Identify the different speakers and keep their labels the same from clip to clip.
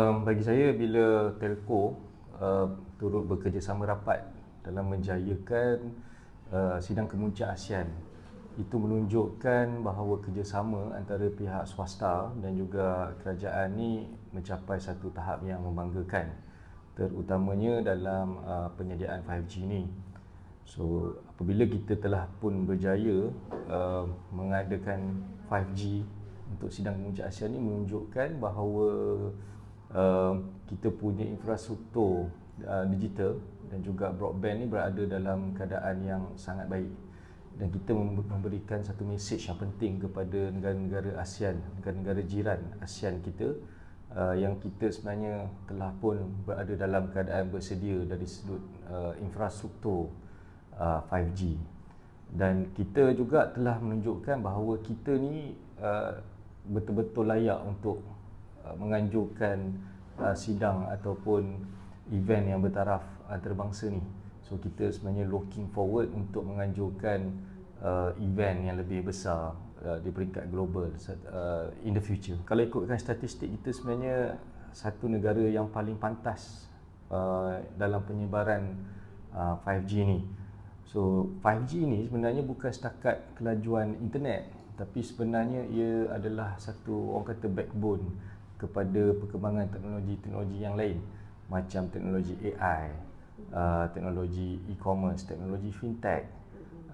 Speaker 1: Um, bagi saya bila telco uh, turut bekerjasama rapat dalam menjayakan uh, sidang kemuncak ASEAN itu menunjukkan bahawa kerjasama antara pihak swasta dan juga kerajaan ni mencapai satu tahap yang membanggakan terutamanya dalam uh, penyediaan 5G ni. So apabila kita telah pun berjaya uh, mengadakan 5G untuk sidang kemuncak ASEAN ni menunjukkan bahawa uh, kita punya infrastruktur uh, digital dan juga broadband ni berada dalam keadaan yang sangat baik. Dan kita memberikan satu mesej yang penting kepada negara-negara ASEAN, negara-negara jiran ASEAN kita uh, yang kita sebenarnya telah pun berada dalam keadaan bersedia dari sudut uh, infrastruktur uh, 5G dan kita juga telah menunjukkan bahawa kita ni uh, betul-betul layak untuk Uh, menganjurkan uh, sidang ataupun event yang bertaraf antarabangsa ni. So kita sebenarnya looking forward untuk menganjurkan uh, event yang lebih besar uh, di peringkat global uh, in the future. Kalau ikutkan statistik kita sebenarnya satu negara yang paling pantas uh, dalam penyebaran uh, 5G ni. So 5G ni sebenarnya bukan setakat kelajuan internet tapi sebenarnya ia adalah satu orang kata backbone kepada perkembangan teknologi-teknologi yang lain. Macam teknologi AI, uh, teknologi e-commerce, teknologi fintech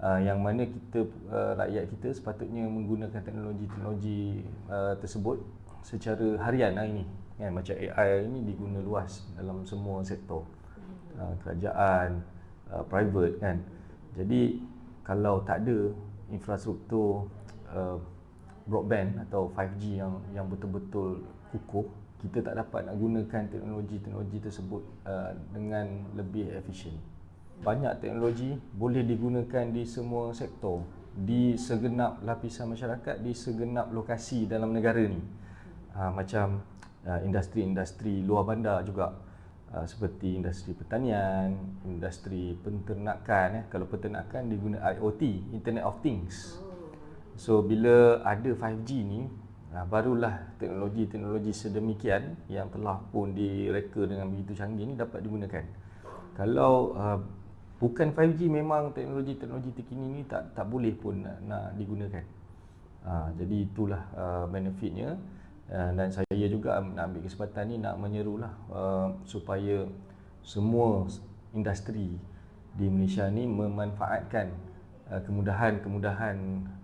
Speaker 1: uh, yang mana kita uh, rakyat kita sepatutnya menggunakan teknologi-teknologi uh, tersebut secara harian hari ini. Kan macam AI ini diguna luas dalam semua sektor. Uh, kerajaan uh, private kan. Jadi kalau tak ada infrastruktur uh, broadband atau 5G yang yang betul-betul kukuh kita tak dapat nak gunakan teknologi-teknologi tersebut uh, dengan lebih efisien. Banyak teknologi boleh digunakan di semua sektor, di segenap lapisan masyarakat, di segenap lokasi dalam negara ni. Uh, macam uh, industri-industri luar bandar juga uh, seperti industri pertanian, industri penternakan eh. Kalau penternakan diguna IoT, Internet of Things. So bila ada 5G ni, Barulah teknologi-teknologi sedemikian yang telah pun direka dengan begitu canggih ini dapat digunakan. Kalau uh, bukan 5G memang teknologi-teknologi terkini ini tak tak boleh pun nak, nak digunakan. Uh, jadi itulah uh, benefitnya uh, dan saya juga nak ambil kesempatan ni nak menyerulah uh, supaya semua industri di Malaysia ni memanfaatkan uh, kemudahan-kemudahan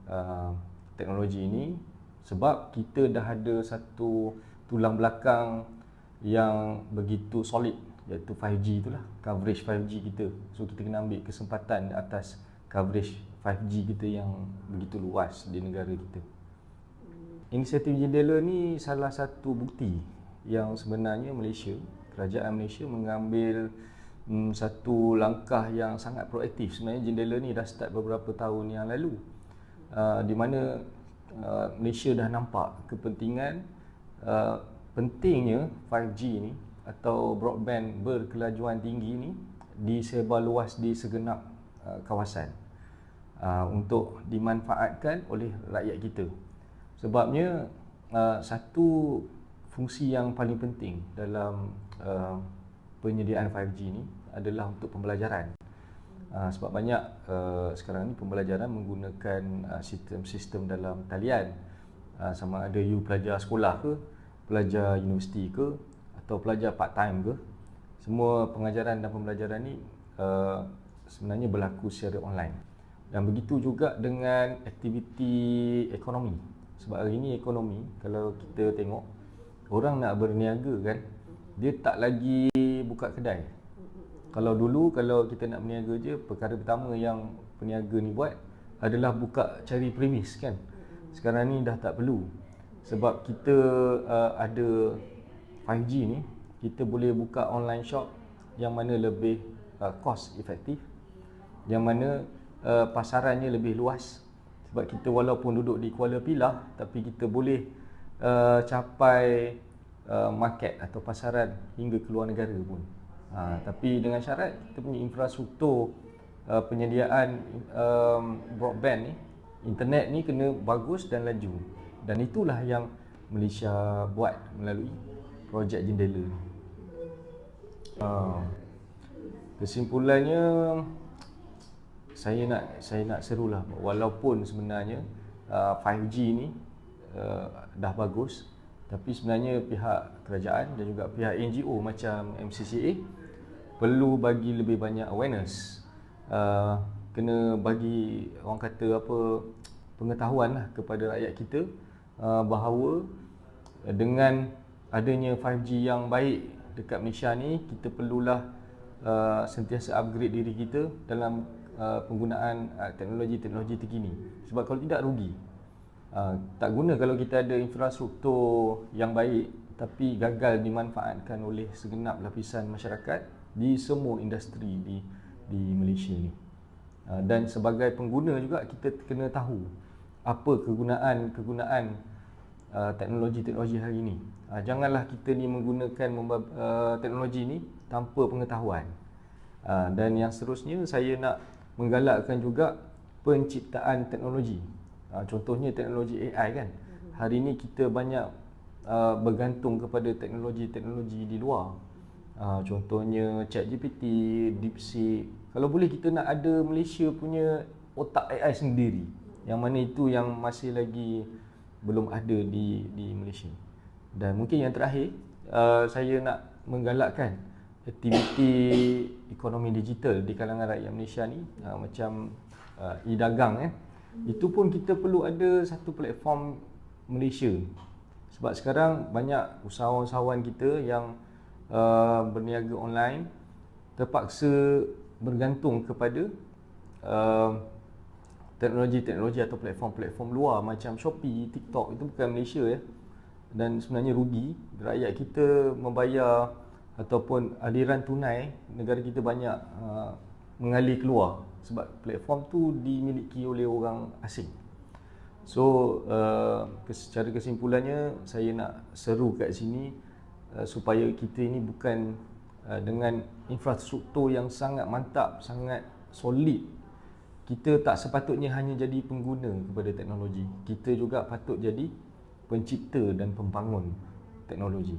Speaker 1: uh, teknologi ini sebab kita dah ada satu tulang belakang yang begitu solid iaitu 5G itulah coverage 5G kita. So kita kena ambil kesempatan atas coverage 5G kita yang begitu luas di negara kita. Inisiatif jendela ni salah satu bukti yang sebenarnya Malaysia kerajaan Malaysia mengambil hmm, satu langkah yang sangat proaktif. Sebenarnya jendela ni dah start beberapa tahun yang lalu. Uh, di mana Uh, Malaysia dah nampak kepentingan uh, pentingnya 5G ni atau broadband berkelajuan tinggi ni disebar luas di segenap uh, kawasan uh, untuk dimanfaatkan oleh rakyat kita. Sebabnya uh, satu fungsi yang paling penting dalam uh, penyediaan 5G ni adalah untuk pembelajaran. Uh, sebab banyak uh, sekarang ni pembelajaran menggunakan uh, sistem-sistem dalam talian. Uh, sama ada you pelajar sekolah ke pelajar universiti ke atau pelajar part time ke. Semua pengajaran dan pembelajaran ni uh, sebenarnya berlaku secara online. Dan begitu juga dengan aktiviti ekonomi. Sebab hari ini ekonomi kalau kita tengok orang nak berniaga kan dia tak lagi buka kedai kalau dulu kalau kita nak berniaga je perkara pertama yang peniaga ni buat adalah buka cari premis kan. Sekarang ni dah tak perlu. Sebab kita uh, ada 5G ni, kita boleh buka online shop yang mana lebih uh, cost efektif. Yang mana uh, pasarannya lebih luas. Sebab kita walaupun duduk di Kuala Pilah tapi kita boleh uh, capai uh, market atau pasaran hingga ke luar negara pun. Ha, tapi dengan syarat kita punya infrastruktur uh, penyediaan um, broadband ni, internet ni kena bagus dan laju. Dan itulah yang Malaysia buat melalui projek jendela ni. Uh, kesimpulannya saya nak saya nak serulah walaupun sebenarnya uh, 5G ni uh, dah bagus tapi sebenarnya pihak kerajaan dan juga pihak NGO macam MCCA perlu bagi lebih banyak awareness. Uh, kena bagi orang kata apa pengetahuan lah kepada rakyat kita uh, bahawa dengan adanya 5G yang baik dekat Malaysia ni kita perlulah uh, sentiasa upgrade diri kita dalam uh, penggunaan uh, teknologi-teknologi terkini. Sebab kalau tidak rugi. Uh, tak guna kalau kita ada infrastruktur yang baik tapi gagal dimanfaatkan oleh segenap lapisan masyarakat di semua industri di di Malaysia ni uh, dan sebagai pengguna juga kita kena tahu apa kegunaan kegunaan uh, teknologi-teknologi hari ini. Uh, janganlah kita ni menggunakan uh, teknologi ini tanpa pengetahuan. Uh, dan yang seterusnya saya nak menggalakkan juga penciptaan teknologi. Uh, contohnya teknologi AI kan. Hari ini kita banyak uh, bergantung kepada teknologi-teknologi di luar. Uh, contohnya ChatGPT, DeepSeek. Kalau boleh kita nak ada Malaysia punya otak AI sendiri. Yang mana itu yang masih lagi belum ada di di Malaysia. Dan mungkin yang terakhir uh, saya nak menggalakkan aktiviti ekonomi digital di kalangan rakyat Malaysia ni uh, macam uh, e-dagang eh. Itu pun kita perlu ada satu platform Malaysia. Sebab sekarang banyak usahawan-usahawan kita yang uh, berniaga online terpaksa bergantung kepada uh, teknologi-teknologi atau platform-platform luar macam Shopee, TikTok itu bukan Malaysia ya. Dan sebenarnya rugi rakyat kita membayar ataupun aliran tunai negara kita banyak uh, mengalir keluar sebab platform tu dimiliki oleh orang asing. So uh, secara kesimpulannya saya nak seru kat sini uh, supaya kita ini bukan uh, dengan infrastruktur yang sangat mantap, sangat solid kita tak sepatutnya hanya jadi pengguna kepada teknologi. Kita juga patut jadi pencipta dan pembangun teknologi.